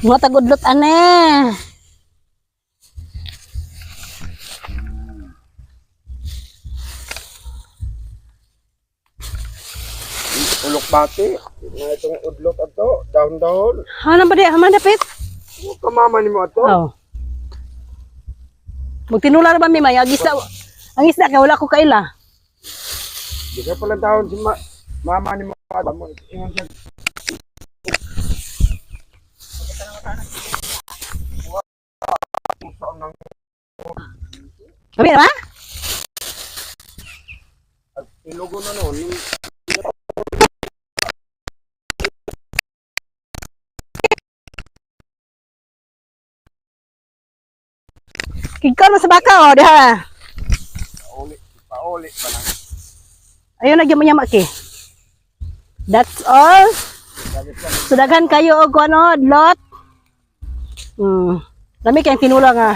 Mga tagudlot ane. Ulok bati. Nga itong udlok ato. Dahon-dahon. Haman ba di? Haman dapit? Huwag kamama ni mo ato. Oh. Magtinula na ba mi may ang isda ang isda kay wala ko kaila. Di ka pala dahon si ma mama ni mo ato. Ingon siya. Kami ba? At ilugo na noon. Yung Kikon mo sa baka oh, diha. pauli. Pauli pa lang. Ayun na gyud mo ki. That's all. Sudaghan kayo og ano, lot. Hmm. Lami kayong tinula nga.